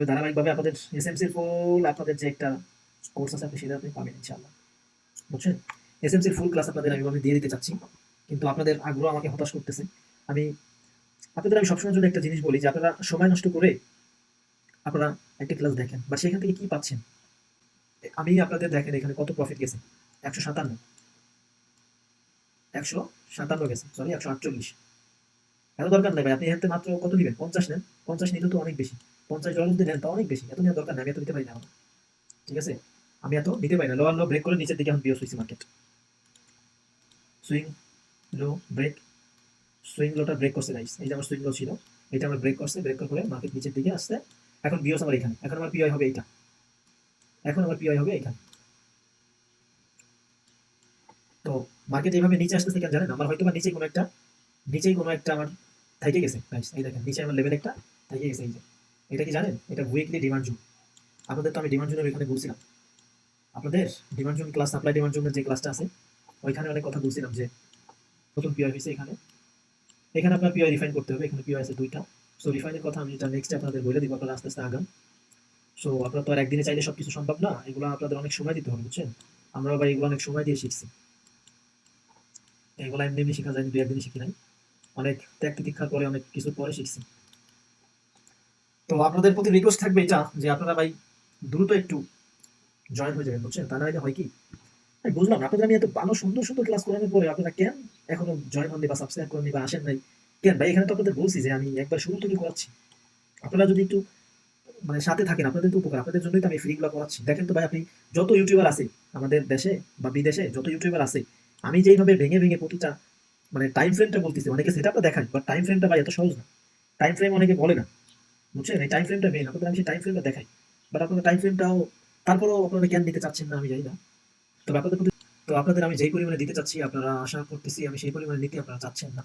ধারাবাহিকভাবে আপনাদের এসএমসির ফুল আপনাদের যে একটা কোর্স আছে, আপনি সেটা আপনি পাবেন ইনশাআল্লাহ। বুঝছেন? এসএমসির ফুল ক্লাস আপনাদের আমি ভাবে দিয়ে দিতে চাচ্ছি, কিন্তু আপনাদের আগ্রহ আমাকে হতাশ করতেছে। আমি, আপনাদের আমি সবসময় জন্য একটা জিনিস বলি যে আপনারা সময় নষ্ট করে আপনারা একটা ক্লাস দেখেন বা সেখান থেকে কি পাচ্ছেন। আমি আপনাদের দেখেন এখানে কত প্রফিট গেছে। একশো সাতান্ন। একশো সাতান্ন গেছে সরি একশো আটচল্লিশ। এত দরকার নেই ভাই, আপনি এখান থেকে মাত্র কত দিবেন পঞ্চাশ নেন। পঞ্চাশ নিতে তো অনেক বেশি। পঞ্চাশ ডলার যদি নেন তা অনেক বেশি। এত নেওয়ার দরকার নেই আমি এত নিতে পারি না। ঠিক আছে? আমি এত নিতে পারি না। লোয়ার লো ব্রেক করে নিচের দিকে এখন বিয়স হয়েছি market swing low break swing লোটা ব্রেক করছে গাইস এই যে আমার সুইং লো ছিল এটা আমার ব্রেক করছে। ব্রেক করে মার্কেট নিচের দিকে আসছে। এখন বিয়স আমার এখানে। এখন আমার পিআই হবে এইটা। এখন আমার পিআই হবে এখানে তো মার্কেট এইভাবে নিচে আসতেছে কেন জানেন? আমার হয়তো বা নিচে কোনো একটা নিচেই কোনো একটা আমার থেকে গেছে guys, এই দেখেন নিচে আমার লেভেল একটা থেকে গেছে এই যে। এটা কি জানেন? এটা উইকলি ডিমান্ড জোন আপনাদের তো আমি ডিমান্ড জোনের ওইখানে বলছিলাম। আপনাদের demand zone class supply demand জোনের যে ক্লাসটা আছে, ওইখানে অনেক কথা বলছিলাম যে, নতুন পিআই হয়েছে এখানে। এখানে আপনার পিআই রিফাইন করতে হবে, এখানে পিআই আছে দুইটা। সো রিফাইনের কথা আমি এটা নেক্সট আপনাদের বলে দিব, আপনারা আস্তে আস্তে আগান। সো আপনারা তো আর একদিনে চাইলে সব কিছু সম্ভব না, এগুলো আপনাদের অনেক সময় দিতে হবে, বুঝছেন? আমরা আবার এগুলো অনেক সময় দিয়ে শিখছি। এগুলো এমনি এমনি শেখা যায়নি দু একদিনে শিখি নাই। অনেক ত্যাগ তিতিক্ষার পরে অনেক কিছু পরে শিখছি। তো আপনাদের প্রতি রিকোয়েস্ট থাকবে এটা যে আপনারা ভাই দ্রুত একটু জয়েন হয়ে যাবেন বুঝছেন? তা নাহলে হয় কি? বুঝলাম না, আপনাদের আমি এত ভালো সুন্দর সুন্দর ক্লাস করানোর পরে আপনারা কেন এখনও জয়েন হননি বা সাবস্ক্রাইব করেননি বা আসেন নাই? কেন ভাই এখানে তো আপনাদের বলছি যে আমি একবার শুরু থেকে করাচ্ছি। আপনারা যদি একটু মানে সাথে থাকেন আপনাদের তো উপকার আপনাদের জন্যই তো আমি ফ্রিগুলো করাচ্ছি। দেখেন তো ভাই আপনি যত ইউটিউবার আছে আমাদের দেশে বা বিদেশে যত ইউটিউবার আছে আমি যেইভাবে ভেঙে ভেঙে প্রতিটা মানে টাইম ফ্রেমটা বলতেছি অনেকে সেটা দেখাই বাট টাইম ফ্রেমটা ভাই এত সহজ না। টাইম ফ্রেম অনেকে বলে না। বুঝছেন? এই টাইম ফ্রেমটা মেন আপনাদের আমি সেই টাইম ফ্রেমটা দেখাই। বাট আপনারা টাইম ফ্রেমটাও তারপরেও আপনারা জ্ঞান দিতে চাচ্ছেন না, আমি জানি না। তবে আপনাদের তো আপনাদের আমি যেই পরিমাণে দিতে চাচ্ছি, আপনারা আশা করতেছি আমি সেই পরিমাণে নিতে আপনারা চাচ্ছেন না।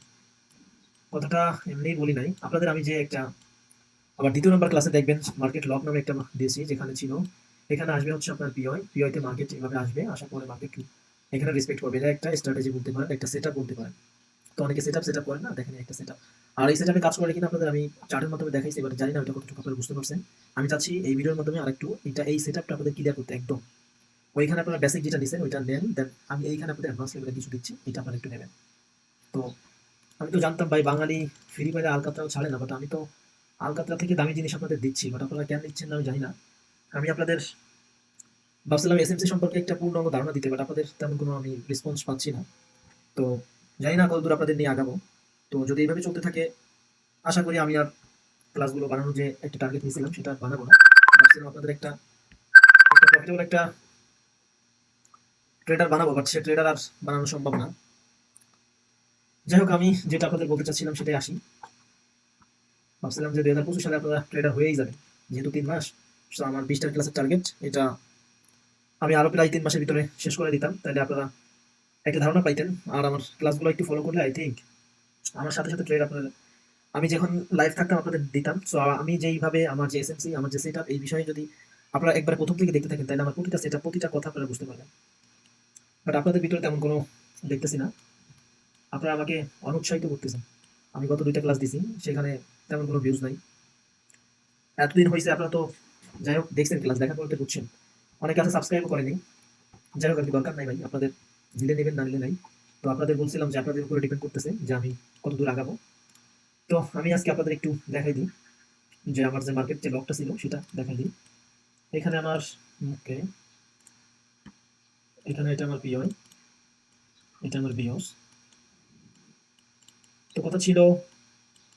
কথাটা এমনিই বলি নাই। আপনাদের আমি যে একটা আবার দ্বিতীয় নম্বর ক্লাসে দেখবেন মার্কেট লক নামে একটা দিয়েছি, যেখানে ছিল। এখানে আসবে হচ্ছে আপনার পিওই পিওইতে মার্কেট এভাবে আসবে, আসার পরে মার্কেট এখানে রেসপেক্ট করবে। এটা একটা স্ট্র্যাটেজি বলতে পারেন, একটা সেট আপ বলতে পারেন। তো অনেকে সেট আপ সেট আপ করেন না? দেখেন একটা সেট আপ আর এই সেট আপে কাজ করে কিনা আপনাদের আমি চার্টের মাধ্যমে দেখাইছি এবার জানি না ওটা কতটুকু আপনারা বুঝতে পারছেন। আমি চাচ্ছি এই ভিডিওর মাধ্যমে আরেকটু এটা, এই সেট আপটা আপনাদের ক্লিয়ার করতে একদম। ওইখানে আপনারা বেসিক যেটা নিছেন, ওইটা নেন দেন আমি এইখানে আপনাদের অ্যাডভান্স লেভেলে কিছু দিচ্ছি, এটা আপনারা একটু নেবেন। তো আমি তো জানতাম ভাই বাঙালি ফ্রি ফায়ারে আলকাতরাও ছাড়ে না বাট আমি তো আলকাতরা থেকে দামি জিনিস আপনাদের দিচ্ছি বাট আপনারা কেন দিচ্ছেন না আমি জানি না। আমি আপনাদের ভাবছিলাম এসএমসি সম্পর্কে একটা পূর্ণাঙ্গ ধারণা দিতে বাট আপনাদের তেমন কোনো আমি রেসপন্স পাচ্ছি না। তো জানি না কতদূর আপনাদের নিয়ে আগাবো। তো যদি এইভাবে চলতে থাকে, আশা করি আমি আর ক্লাসগুলো বানানোর যে একটা টার্গেট নিয়েছিলাম, সেটা বানাবো না। ভাবছিলাম আপনাদের একটা একটা প্রফিটেবল একটা ট্রেডার বানাবো বাট সে ট্রেডার আর বানানো সম্ভব না। যাই হোক, আমি যেটা আপনাদের বলতে চাচ্ছিলাম, সেটাই আসি। ভাবছিলাম যে দুই হাজার পঁচিশ সালে আপনারা ট্রেডার হয়েই যাবে যেহেতু তিন মাস আমার বিশটা ক্লাসের টার্গেট এটা আমি আরও প্রায় তিন মাসের ভিতরে শেষ করে দিতাম। তাহলে আপনারা একটা ধারণা পাইতেন। আর আমার ক্লাসগুলো একটু ফলো করলে আই থিঙ্ক আমার সাথে সাথে ট্রেড আপনাদের আমি যখন লাইভ থাকতাম, আপনাদের দিতাম। সো আমি যেইভাবে আমার যে এসএমসি আমার যে সেট এই বিষয়ে যদি আপনারা একবার প্রথম থেকে দেখতে থাকেন, তাহলে আমার প্রতিটা সেট প্রতিটা কথা আপনারা বুঝতে পারবেন। বাট আপনাদের ভিতরে তেমন কোনো দেখতেছি না। আপনারা আমাকে অনুৎসাহিত করতেছেন। আমি গত দুইটা ক্লাস দিছি, সেখানে তেমন কোনো ভিউজ নাই। এতদিন হয়েছে আপনারা তো যাই হোক, দেখছেন ক্লাস দেখার পর তো বুঝছেন। অনেকে আছে সাবস্ক্রাইবও করেনি। যাই হোক, আর কি দরকার নাই ভাই, আপনাদের দিলে নেবেন, না নিলে নাই। তো আপনাদের বলছিলাম যে আপনাদের উপরে ডিপেন্ড করতেছে যে আমি কত দূর আগাবো। তো আমি আজকে আপনাদের একটু দেখাই দিই। যে আমার যে মার্কেট যে লকটা ছিল, সেটা দেখাই দিই। এখানে আমার ওকে এখানে এটা আমার পিওই এটা আমার বিওস তো কথা ছিল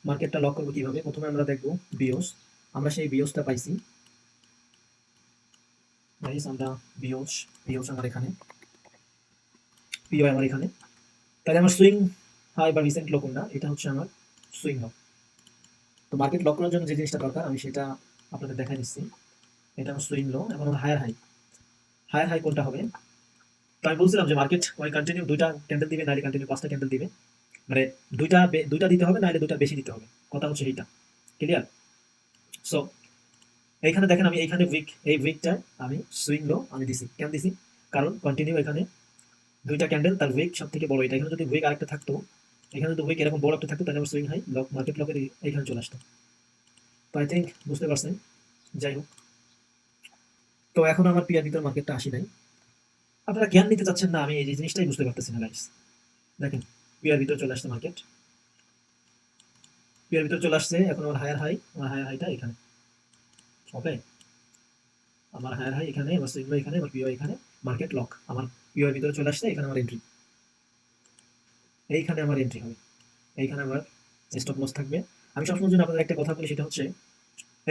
মার্কেটটা লক করব কীভাবে? প্রথমে আমরা দেখব বিওস আমরা সেই বিওসটা পাইছি। আমরা বিওস বিওস আমার এখানে। পিওই আমার এখানে তাহলে আমার সুইং হাই বা রিসেন্ট লো কোনটা এটা হচ্ছে আমার সুইং লক তো মার্কেট লক করার জন্য যে জিনিসটা দরকার, আমি সেটা আপনাদের দেখাই দিচ্ছি এটা আমার সুইং লো এবং আমার হায়ার হাই হায়ার হাই কোনটা হবে? তো আমি বলছিলাম যে মার্কেট ওই কন্টিনিউ দুইটা ক্যান্ডেল দিবে নাহলে কন্টিনিউ পাঁচটা ক্যান্ডেল দিবে। মানে দুইটা দুইটা দিতে হবে নাহলে দুইটা বেশি দিতে হবে। কথা হচ্ছে এইটা। ক্লিয়ার সো এইখানে দেখেন আমি এইখানে উইক এই উইকটা আমি সুইং লো আমি দিছি। কেন দিছি? কারণ কন্টিনিউ এখানে দুইটা ক্যান্ডেল তার উইক সব থেকে বড়। এটা এখানে যদি উইক আরেকটা থাকতো, এখানে যদি উইক এরকম বড় একটা থাকতো, তাহলে সুইং হাই লক মার্কেট লকের এইখানে চলে আসতো। তো আই থিঙ্ক বুঝতে পারছেন? যাই হোক। তো এখন আমার পিয়ার ভিতর মার্কেটটা আসি নাই। আপনারা জ্ঞান নিতে চাচ্ছেন না, আমি এই জিনিসটাই বুঝতে পারতেছি না গাইস দেখেন পিয়ার ভিতর চলে আসছে মার্কেট পিয়ার ভিতর চলে আসছে, এখন আমার হায়ার হাই আমার হায়ার হাইটা এখানে। ওকে আমার হায়ার হাই এখানে, আমার সিগনো এখানে, আমার পিও এখানে। মার্কেট লক, আমার পিওর ভিতরে চলে আসছে, এখানে আমার এন্ট্রি এইখানে আমার এন্ট্রি হবে। এইখানে আমার স্টপ লস থাকবে। আমি সবসময় জন্য আপনাদের একটা কথা বলি, সেটা হচ্ছে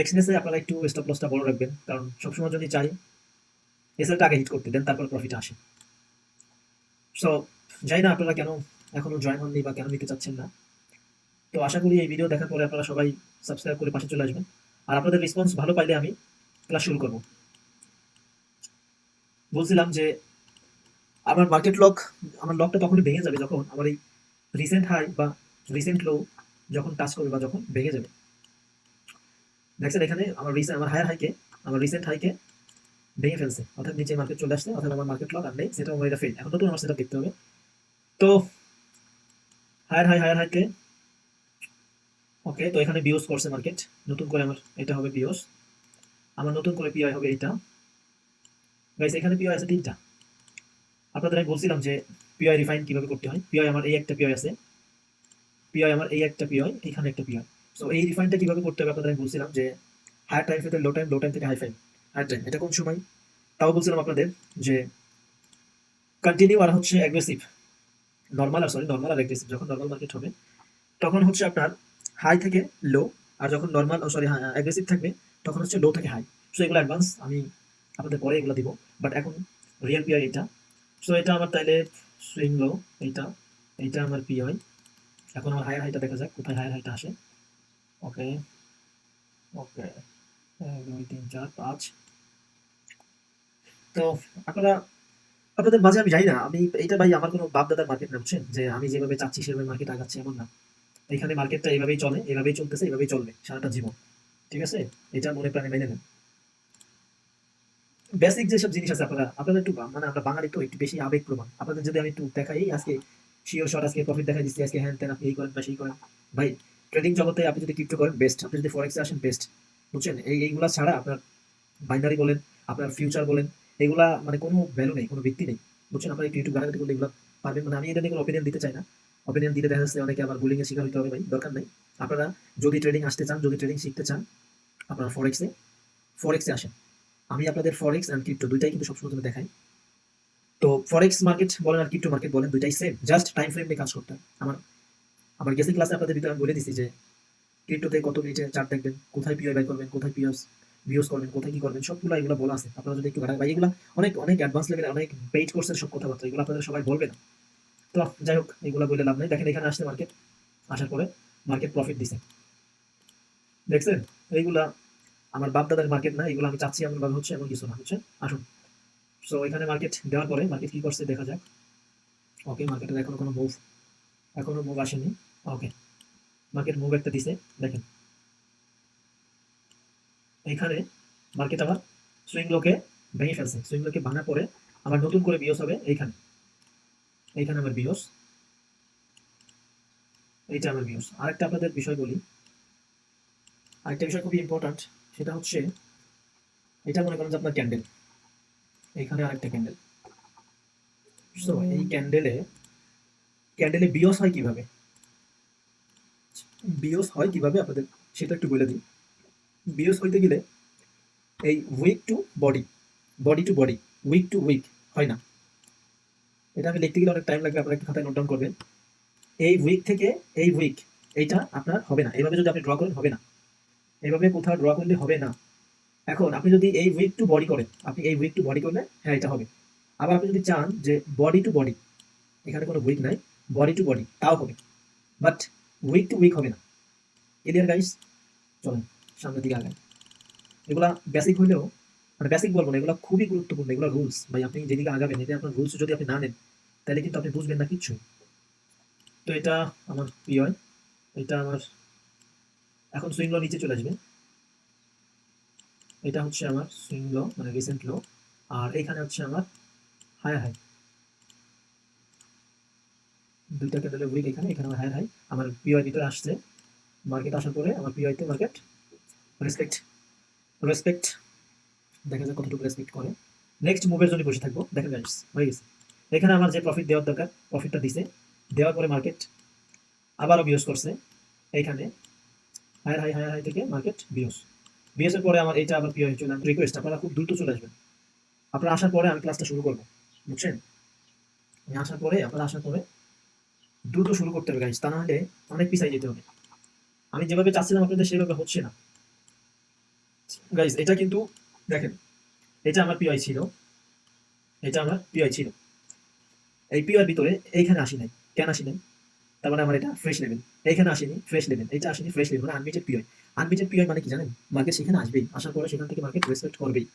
এক্সনেসে আপনারা একটু স্টপ লসটা বড় রাখবেন। কারণ সবসময় যদি চাই এসএলটা আগে হিট করতে দেন তারপর প্রফিট আসে। সো যাই না আপনারা কেন এখনও জয়েন হননি বা কেন নিতে চাচ্ছেন না। তো আশা করি এই ভিডিও দেখার পরে আপনারা সবাই সাবস্ক্রাইব করে পাশে চলে আসবেন। আর আপনাদের রেসপন্স ভালো পাইলে আমি ক্লাস শুরু করব। বলছিলাম যে আমার মার্কেট লক আমার লকটা তখনই ভেঙে যাবে যখন আমার এই রিসেন্ট হাই বা রিসেন্ট লো যখন টাচ করবে বা যখন ভেঙে যাবে। দেখছেন এখানে আমার রিসেন্ট আমার হায়ার হাইকে আমার রিসেন্ট হাইকে ভেঙে ফেলছে। অর্থাৎ নিচে মার্কেট চলে আসছে, অর্থাৎ আমার মার্কেট লক আর নেই সেটা আমার এটা ফেল এখন নতুন আমার সেটা দেখতে হবে। তো হায়ার হাই হায়ার হাইকে ওকে তো এখানে বিওস করছে মার্কেট নতুন করে আমার, এটা হবে বিওস আমার নতুন করে পিআই হবে এইটা। গাইস এখানে পিআই আছে তিনটা। আপনাদের আমি বলছিলাম যে পিআই রিফাইন কীভাবে করতে হয়। পিআই আমার এই একটা পিআই আছে। পিআই আমার এই একটা পিআই এখানে একটা পিআই সো এই রিফাইনটা কীভাবে করতে হবে আপনাদের আমি বলছিলাম যে হায়ার টাইম থেকে লো টাইম লো টাইম থেকে হাই ফাইন হায়ার টাইম এটা কোন সময়? তাও বলছিলাম আপনাদের যে কন্টিনিউ আর হচ্ছে অ্যাগ্রেসিভ নর্মাল আর সরি নর্মাল আর অ্যাগ্রেসিভ যখন নর্মাল মার্কেট হবে, তখন হচ্ছে আপনার হাই থেকে লো আর যখন নর্মাল সরি অ্যাগ্রেসিভ থাকবে, তখন হচ্ছে লো থেকে হাই সো এগুলো অ্যাডভান্স আমি আপনাদের পরে এগুলো দিব বাট এখন রিয়েল পিআই এটা। সো এটা আমার তাইলে সুইং লো এইটা এইটা আমার পিআই এখন আমার হায়ার হাইটা দেখা যাক, কোথায় হায়ার হাইটা আসে। ওকে ওকে দুই, তিন, চার, পাঁচ। তো, আপনারা, আপনাদের মাঝে আমি যাই না, আমি, এইটা ভাই আমার কোনো বাপ দাদার মার্কেট না, বুঝছেন? যে আমি যেভাবে চাচ্ছি সেভাবে মার্কেট আগাচ্ছি, এমন না। এখানে মার্কেটটা এভাবেই চলে, এভাবেই চলতেছে, এভাবেই চলবে সারাটা জীবন। ঠিক আছে? এটা মনে প্রাণে মেনে নেন। বেসিক যেসব জিনিস আছে আপনারা, আপনাদের একটু মানে আমরা বাঙালি তো, একটু বেশি আবেগ প্রমাণ আপনাদের যদি আমি একটু দেখাই, আজকে শিওর শর্ট আজকে প্রফিট দেখা দিচ্ছি, আজকে হ্যান আপনি এই করেন বা সেই করেন। ভাই ট্রেডিং জগতে আপনি যদি ক্রিপ্টো করেন বেস্ট আপনি যদি ফরেক্সে আসেন বেস্ট বুঝছেন? এই এইগুলা ছাড়া আপনার বাইনারি বলেন, আপনার ফিউচার বলেন, এগুলা মানে কোনো ভ্যালু নেই, কোনো ভিত্তি নেই। বুঝছেন? আপনার একটু ইউটিউব ঘাটাঘাটি করলে এগুলো পারবেন। মানে আমি এটা নিয়ে কোনো অপিনিয়ন দিতে চাই না। অপিনিয়ন দিতে দেখা যাচ্ছে অনেকে আবার বুলিং এর শিকার হতে হবে ভাই, দরকার নেই। আপনারা যদি ট্রেডিং আসতে চান, যদি ট্রেডিং শিখতে চান, আপনারা ফরেক্সে ফরেক্সে আসেন। আমি আপনাদের ফরেক্স অ্যান্ড ক্রিপ্টো দুইটাই কিন্তু সবসময় তুমি দেখাই। তো ফরেক্স মার্কেট বলেন আর ক্রিপ্টো মার্কেট বলেন, দুইটাই সেম জাস্ট টাইম ফ্রেম নিয়ে কাজ করতে আমার আমার গেসিং ক্লাসে আপনাদের ভিতরে আমি বলে দিছি যে ক্রিপ্টোতে কত মিনিটে চার্ট দেখবেন, কোথায় পিও বাই করবেন, কোথায় পিওস ভিউজ করবেন, কোথায় কি করবেন, সবগুলো এগুলো বলা আছে। আপনারা যদি একটু ঘাটা ভাই, এগুলো অনেক অনেক অ্যাডভান্স লেভেলে অনেক পেইড কোর্সের সব কথাবার্তা, এগুলো আপনাদের সবাই বলবে না। তো যাই হোক, এগুলো বলে লাভ নেই। দেখেন, এখানে আসছে মার্কেট আসার পরে মার্কেট প্রফিট দিছে। দেখছেন? এইগুলা আমার বাপ দাদার মার্কেট না এগুলো আমি চাচ্ছি এমন ভাবে হচ্ছে, এমন কিছু না হচ্ছে আসুন। সো এখানে মার্কেট দেওয়ার পরে মার্কেট কি করছে দেখা যাক। ওকে মার্কেটের এখনও কোনো মুভ এখনও মুভ আসেনি। ওকে মার্কেট মুভ একটা দিছে, দেখেন। এইখানে মার্কেট আবার সুইং লোকে ভেঙে ফেলছে। সুইং লোকে ভাঙার পরে আমার নতুন করে বিয়স হবে এইখানে। এইখানে আমার বিয়স এইটা আমার বিয়স আরেকটা আপনাদের বিষয় বলি। আরেকটা বিষয় খুবই ইম্পর্ট্যান্ট সেটা হচ্ছে, এটা মনে করেন যে আপনার ক্যান্ডেল এইখানে আরেকটা ক্যান্ডেল তো এই ক্যান্ডেলে ক্যান্ডেলে বিয়স হয় কীভাবে? বিয়স হয় কীভাবে? আপনাদের সেটা একটু বলে দিই। বিয়স হইতে গেলে, এই wick to body body to body wick to wick হয় না? এটা আমি লিখতে গেলে অনেক টাইম লাগবে, আপনারা একটু খাতায় নোট ডাউন করবেন। এই উইক থেকে এই উইক এইটা আপনার হবে না। এইভাবে যদি আপনি ড্র করেন, হবে না। এইভাবে কোথাও ড্র করলে হবে না। এখন আপনি যদি এই উইক টু বডি করেন, আপনি এই উইক টু বডি করলে হ্যাঁ এটা হবে। আবার আপনি যদি চান যে বডি টু বডি এখানে কোনো উইক নাই বডি টু বডি তাও হবে। বাট উইক টু উইক হবে না। ক্লিয়ার গাইস চলুন, সামনের দিকে আগাই। এগুলা বেসিক হলেও মানে বেসিক বলব না, এগুলো খুবই গুরুত্বপূর্ণ, এগুলো রুলস ভাই, আপনি যেদিকে আগাবেন এটা আপনার রুলস যদি আপনি না নেন, তাহলে কিন্তু আপনি বুঝবেন না কিচ্ছু। তো এটা আমার প্রিয়, এটা আমার এখন সুইং লো নিচে চলে আসবে। এটা হচ্ছে আমার সুইং লো মানে রিসেন্ট লো আর এখানে হচ্ছে আমার হায়ার হাই দুইটা ক্যান্ডেলের উইক এখানে এখানে আমার হায়ার হাই আমার পিওয়াই ভিতরে আসছে। মার্কেট আসার পরে আমার পিওয়াইতে মার্কেট রেসপেক্ট রেসপেক্ট দেখা যাক কতটুকু রেসপেক্ট করে। নেক্সট মুভের জন্য বসে থাকব। দেখেন গাইস হয়ে গেছে। এখানে আমার যে প্রফিট দেওয়ার দরকার প্রফিটটা দিছে। দেওয়ার পরে মার্কেট আবারও বিয়োজ করছে। এইখানে হায়ার হাই হায়ার হাই থেকে মার্কেট বিয়োজ বিয়োজের পরে আমার এইটা আবার পিও চলে রিকোয়েস্ট আপনারা খুব দ্রুত চলে আসবেন। আপনারা আসার পরে আমি ক্লাসটা শুরু করব। বুঝছেন? আমি আসার পরে, আপনারা আসার পরে দ্রুত শুরু করতে হবে গাইস তা না হলে অনেক পিছাই যেতে হবে। আমি যেভাবে চাচ্ছিলাম, আপনাদের সেভাবে হচ্ছে না। গাইস এটা কিন্তু দেখেন, এটা আমার পিআই ছিল। এটা আমার পিআই ছিল। এই পিআর ভিতরে এইখানে আসি নাই। কেন আসি নাই? তার মানে আমার এটা ফ্রেশ লেভেল এইখানে আসেনি ফ্রেশ লেভেল এটা আসেনি ফ্রেশ লেভেল মানে আনবিটেড পিআই আনবিটেড পিআই মানে কি জানেন? মার্কেট সেখানে আসবেই। আসার পরে সেখান থেকে মার্কেট রেসপেক্ট করবেই।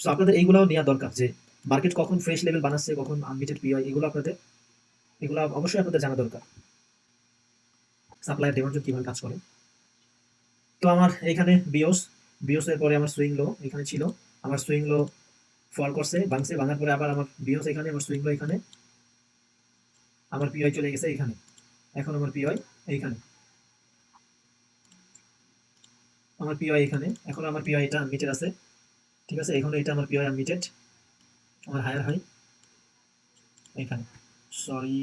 সো আপনাদের এইগুলোও নেওয়া দরকার যে মার্কেট কখন ফ্রেশ লেভেল বানাচ্ছে, কখন আনবিটেড পিআই এগুলো আপনাদের এগুলো অবশ্যই আপনাদের জানা দরকার। সাপ্লাই ডিমান্ড কীভাবে কাজ করে? তো আমার এখানে বিওস বিওস এর পরে আমার সুইং লো এখানে ছিল। আমার সুইং লো ফল করছে, ভাঙছে, ভাঙার পরে আবার আমার বিওস এখানে, আমার সুইং লো এখানে। আমার পিআই চলে গেছে এখানে এখন আমার পিআই এইখানে। আমার পিআই এখানে। এখন আমার পিআই এটা আনমিটেড আছে। ঠিক আছে? এখন এটা আমার পিআই আনমিটেড আমার হায়ার হাই এখানে সরি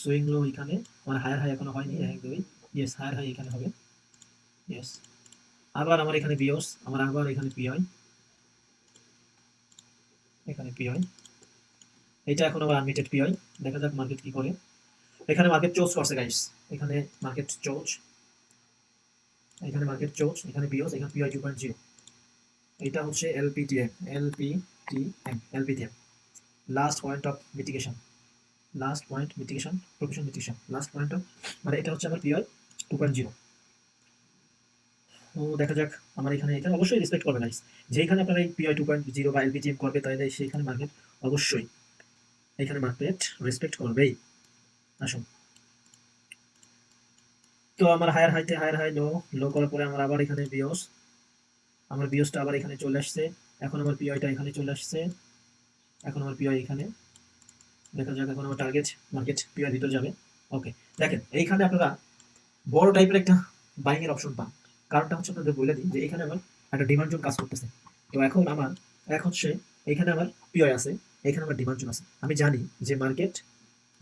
সুইং লো এখানে আমার হায়ার হাই এখনও হয়নি এক দুই ইয়েস হায়ার হাই এখানে হবে। ইয়েস আবার আমার এখানে বিওস আমার আবার এখানে পিআই এখানে পিআই এটা এখন আবার আনমিটেড পিআই দেখা যাক মার্কেট কি করে। এখানে মার্কেট চোজ করছে গাইস এখানে মার্কেট চোজ এখানে মার্কেট চোজ এখানে বিওস এখানে পিআই টু পয়েন্ট জিরো এটা হচ্ছে LPTM LPTM LPTM last point of mitigation last point mitigation profession mitigation last point of মানে এটা হচ্ছে আমার পিআই টু পয়েন্ট জিরো তো দেখা যাক আমার এখানে এটা অবশ্যই রেসপেক্ট করবে গাইস যেখানে আপনারা এই পিআই টু পয়েন্ট জিরো বা এলপিটিএম করবে, তাহলে সেইখানে মার্কেট অবশ্যই এখানে মার্কেট রেসপেক্ট করবেই। আসুন। তো আমার হায়ার হাইতে হায়ার হাই লো লো করার পরে আমার আবার এখানে বিওস আমার বিওসটা আবার এখানে চলে আসছে। এখন আমার পিআইটা এখানে চলে আসছে। এখন আমার পিআই এখানে। দেখা যাক এখন আমার টার্গেট মার্কেট পিআই ভিতরে যাবে। ওকে দেখেন, এইখানে আপনারা বড় টাইপের একটা বাইং এর অপশন পান। কারণটা হচ্ছে আপনাদের বলে দিই যে এখানে আমার একটা ডিমান্ড জোন কাজ করতেছে। তো এখন আমার, এখন সে, এখানে আমার পিআই আছে, এখানে আমার ডিমান্ড জোন আছে। আমি জানি যে মার্কেট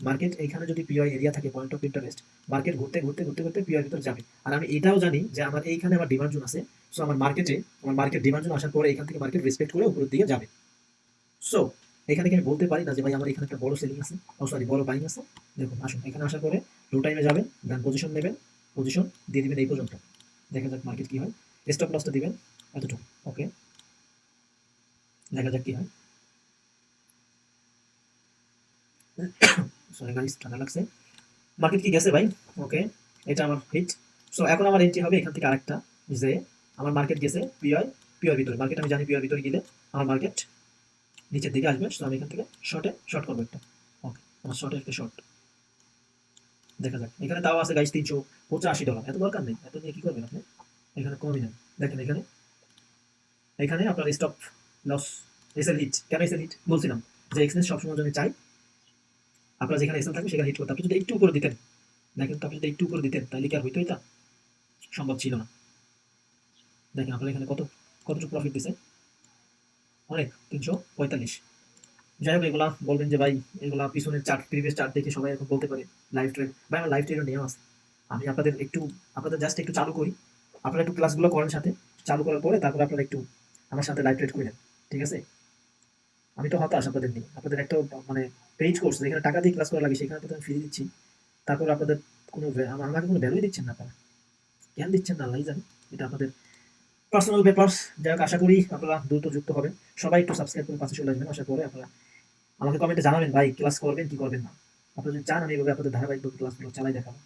মার্কেট এখানে যদি পিআই এরিয়া থাকে পয়েন্ট অফ ইন্টারেস্ট মার্কেট ঘুরতে ঘুরতে ঘুরতে ঘুরতে পিআই ভিতরে যাবে। আর আমি এটাও জানি যে আমার এইখানে আমার ডিমান্ড জোন আছে সো আমার মার্কেটে আমার মার্কেট ডিমান্ড জোন আসার পরে এখান থেকে মার্কেট রেসপেক্ট করে উপরের দিকে যাবে। সো এখানে আমি বলতে পারি না যে ভাই, আমার এখানে একটা বড় সেলিং আছে, ও সরি বড় বাইং আছে। দেখুন, আসুন, এখানে আসার পরে লো টাইমে যাবেন দেন পজিশন নেবেন পজিশন দিয়ে দিবেন এই পর্যন্ত। দেখা যাক মার্কেট কি হয়। স্টপ লসটা দিবেন, এতটুকু ওকে দেখা যাক কি হয়। সরি গাইস ঠান্ডা লাগছে। মার্কেট কি গেছে ভাই? ওকে এটা আমার হিট সো এখন আমার এন্ট্রি হবে এখান থেকে আরেকটা, যে আমার মার্কেট গেছে পিআই পিআর ভিতরে মার্কেট আমি জানি পিআর ভিতরে গেলে আমার মার্কেট নিচের দিকে আসবে। সো আমি এখান থেকে শর্টে শর্ট করব একটা। ওকে আমার শর্টে একটা শর্ট দেখা যাক। এখানে তাও আছে গাইস তিনশো পঁচাশি ডলার এত দরকার নেই। এত নিয়ে কি করবেন আপনি? এখানে কমই নেন। দেখেন এখানে। এখানে আপনার স্টপ লস এসএল হিট কেন এসএল হিট বলছিলাম যে এক্সচেঞ্জ সবসময় জন্য চাই আপনার যেখানে এসএল থাকবে, সেখানে হিট করতে আপনি যদি একটু উপরে দিতেন, দেখেন তো আপনি যদি একটু উপরে দিতেন, তাহলে কি আর হইতো এটা সম্ভব ছিল না। দেখেন আপনার এখানে কত, কতটুকু প্রফিট দিছে? অনেক, তিনশো পঁয়তাল্লিশ। যাই হোক, এগুলা বলবেন যে ভাই, এগুলা পিছনের চার্ট প্রিভিয়াস চার্ট দেখে সবাই এখন বলতে পারে লাইভ ট্রেড ভাই, আমার লাইভ ট্রেডও নিয়ে আছে। আমি আপনাদের একটু, আপনাদের জাস্ট একটু চালু করি। আপনারা একটু ক্লাসগুলো করেন সাথে। চালু করার পরে তারপরে আপনারা একটু আমার সাথে লাইভ ট্রেড করেন। ঠিক আছে? আমি তো হতাশ আপনাদের নিয়ে। আপনাদের একটা মানে পেইড কোর্স যেখানে টাকা দিয়ে ক্লাস করা লাগে, সেখানে আপনাদের ফ্রি দিচ্ছি। তারপর আপনাদের কোনো আমাকে কোনো ভ্যালুই দিচ্ছেন না আপনারা? কেন দিচ্ছেন না আল্লাহ জানে। এটা আপনাদের পার্সোনাল পেপার্স যাই হোক, আশা করি আপনারা দ্রুত যুক্ত হবেন। সবাই একটু সাবস্ক্রাইব করে পাশে চলে আসবেন। আশা করে আপনারা আমাকে কমেন্টে জানাবেন, ভাই ক্লাস করবেন কি করবেন না? আপনারা যদি চান, আমি এভাবে আপনাদের ধারাবাহিকভাবে ক্লাসগুলো চালাই দেখাবো।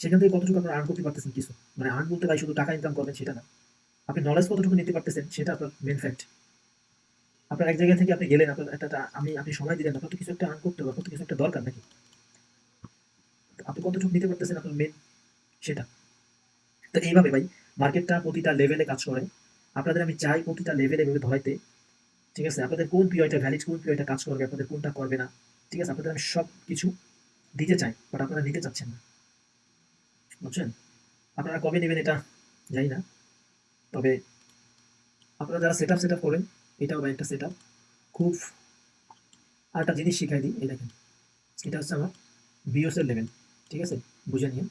সেখান থেকে কতটুকু আপনারা আর্ন করতে পারতেছেন কিছু? মানে আর্ন বলতে ভাই, শুধু টাকা ইনকাম করবেন সেটা না। আপনি নলেজ কতটুকু নিতে পারতেছেন, সেটা আপনার মেন ফ্যাক্ট আপনার এক জায়গা থেকে আপনি গেলেন, আপনার একটা আমি, আপনি সময় দিলেন, আপনার তো কিছু একটা আর্ন করতে হবে, আপনার তো কিছু একটা দরকার নাকি? আপনি কতটুকু নিতে পারতেছেন আপনার মেন সেটা? তো এইভাবে ভাই, মার্কেটটা প্রতিটা লেভেলে কাজ করে। আপনাদের আমি চাই প্রতিটা লেভেলে এভাবে ধরাইতে, ঠিক আছে? আপনাদের কোন পিওইটা ভ্যালিড কোন পিওইটা কাজ করবে, আপনাদের কোনটা করবে না, ঠিক আছে? আপনাদের আমি সব কিছু দিতে চাই বাট আপনারা নিতে চাচ্ছেন না। বুঝছেন? আপনারা কবে নেবেন এটা জানি না, তবে আপনারা যারা সেট আপ সেট আপ করেন এটাও বা একটা সেট খুব আর একটা জিনিস শিখাই দিই, এই দেখেন। এটা হচ্ছে আমার বিওস এর লেভেল ঠিক আছে? বুঝে নিন।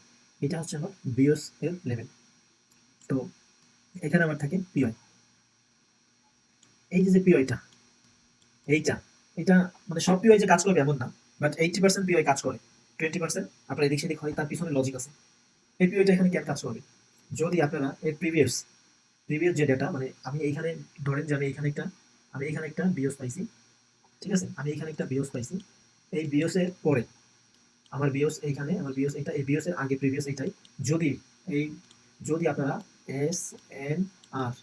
এটা হচ্ছে আমার বিওস এর লেভেল তো এখানে আমার থাকে পিওয়াই এই যে যে পিওয়াইটা এইটা, এটা মানে সব পিওয়াই যে কাজ করবে এমন না বাট এইটি পার্সেন্ট পিওয়াই কাজ করে। টোয়েন্টি পার্সেন্ট আপনার এদিক সেদিক হয়, তার পিছনে লজিক আছে। এই পিওয়াইটা এখানে কেন কাজ করবে? যদি আপনারা এর প্রিভিয়াস প্রিভিয়াস যে ডেটা মানে আমি এইখানে, ধরেন যে আমি এইখানে একটা আমি এখানে একটা বিওস পাইছি, ঠিক আছে? আমি এখানে একটা বিওস পাইছি। এই বিওস এর পরে আমার বিওস এইখানে, আমার বিওস এটা এই বিওস এর আগে প্রিভিয়াস এইটাই। যদি এই, যদি আপনারা S N R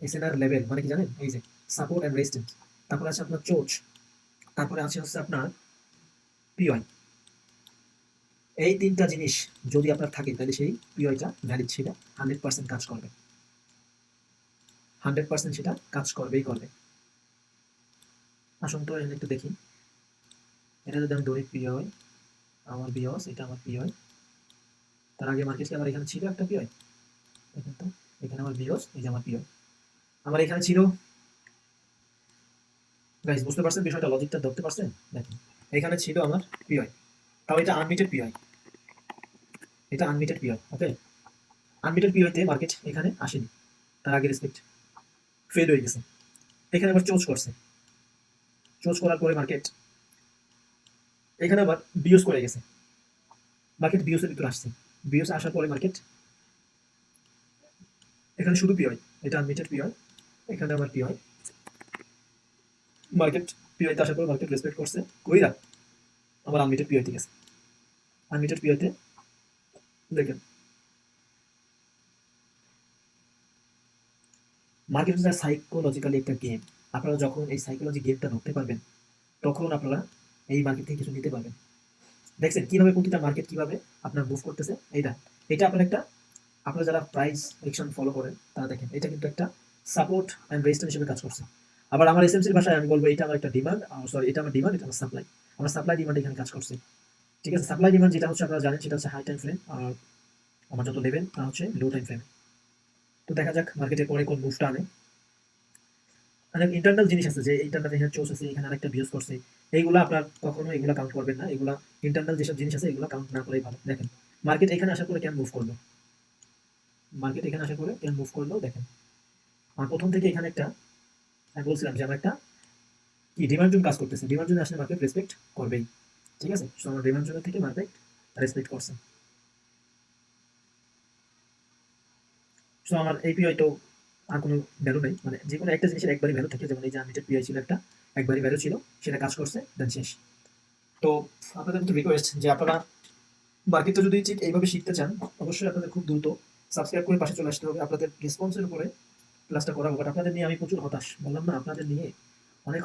S N R level মানে কি জানেন? এই যে সাপোর্ট অ্যান্ড রেজিস্ট্যান্স তারপরে আছে আপনার চোচ তারপরে আছে হচ্ছে আপনার পিওয়াই এই তিনটা জিনিস যদি আপনার থাকে, তাহলে সেই পিওয়াইটা ভ্যালিড সেটা হান্ড্রেড পার্সেন্ট কাজ করবে। হান্ড্রেড পার্সেন্ট সেটা কাজ করবেই করবে। আসুন, তো এখানে একটু দেখি। এটা যদি আমি ধরি পিওয়াই আমার বিওস এটা আমার পিওয়াই তার আগে মার্কেট আমার এখানে ছিল একটা পিওয়াই দেখেন তো, এখানে আমার বিওস এই যে আমার পিওয়াই আমার এখানে ছিল? গাইস বুঝতে পারছেন বিষয়টা? লজিকটা ধরতে পারছেন? দেখেন, এখানে ছিল আমার পিওয়াই তাও এটা আনমিটেড পিওয়াই এটা আনমিটেড পিওয়াই ওকে আনমিটেড পিওয়াইতে মার্কেট এখানে আসেনি। তার আগে রেসপেক্ট ফেড হয়ে গেছে। এখানে আবার চোজ করছে। চোজ করার পরে মার্কেট এখানে আবার বিওস করে গেছে। মার্কেট বিওসের ভিতরে আসছে। বিওস আসার পরে মার্কেট এখানে শুধু পিওয়াই এটা আনমিটেড পিওয়াই এখানে আবার পিওয়াই মার্কেট পিওয়াইতে আসার পর মার্কেট রেসপেক্ট করছে, কইরা আমার আনমিটেড পিওয়াইতে গেছে। আনমিটেড পিওয়াইতে দেখেন। মার্কেট সাইকোলজিক্যালি একটা গেম আপনারা যখন এই সাইকোলজি গেমটা ধরতে পারবেন, তখন আপনারা এই মার্কেট থেকে কিছু নিতে পারবেন। দেখছেন কীভাবে প্রতিটা মার্কেট কীভাবে আপনার মুভ করতেছে? এইটা এটা আপনার একটা, আপনারা যারা প্রাইস অ্যাকশন ফলো করেন, তারা দেখেন, এটা কিন্তু একটা সাপোর্ট অ্যান্ড রেজিস্ট্যান্স হিসেবে কাজ করছে। আবার আমার এসএমসির ভাষায় আমি বলব, এটা আমার একটা ডিমান্ড সরি এটা আমার ডিমান্ড এটা আমার সাপ্লাই আমার সাপ্লাই ডিমান্ড এখানে কাজ করছে। ঠিক আছে সাপ্লাই ডিমান্ড যেটা হচ্ছে, আপনারা জানেন, সেটা হচ্ছে হাই টাইম ফ্রেম আর আমার যত নেবেন তা হচ্ছে লো টাইম ফ্রেম তো দেখা যাক মার্কেটের পরে কোন মুভটা আনে। অনেক ইন্টারনাল জিনিস আছে যে ইন্টারনাল এখানে চোস আছে, এখানে আরেকটা বিউজ করছে, এইগুলো আপনার কখনো এগুলো কাউন্ট করবেন না, এগুলো ইন্টারনাল যেসব জিনিস আছে এগুলো কাউন্ট না করেই ভালো, দেখেন। মার্কেট এখানে আসার পরে কেন মুভ করল? মার্কেট এখানে আসার পরে কেন মুভ করল? দেখেন। আমার প্রথম থেকে এখানে একটা, আমি বলছিলাম যে আমার একটা কি ডিমান্ড জোন কাজ করতেছে। ডিমান্ড জোনে আসলে মার্কেট রেসপেক্ট করবেই, ঠিক আছে? সো আমার ডিমান্ড জোনের থেকে মার্কেট রেসপেক্ট করছে। সো আমার এপিআই তো আর কোনো ভ্যালু নেই। মানে যে কোনো একটা জিনিসের একবারই ভ্যালু থাকে, যেমন এই যে আনলিমিটেড পিআই ছিল একটা, একবারই ভ্যালু ছিল, সেটা কাজ করছে দেন শেষ। তো আপনাদের মতো রিকোয়েস্ট যে আপনারা মার্কেটটা যদি ঠিক এইভাবে শিখতে চান, অবশ্যই আপনাদের খুব দ্রুত সাবস্ক্রাইব করে পাশে চলে আসতে হবে। আপনাদের রেসপন্সের উপরে ক্লাসটা করাবো বাট আপনাদের নিয়ে আমি প্রচুর হতাশ। বললাম না, আপনাদের নিয়ে অনেক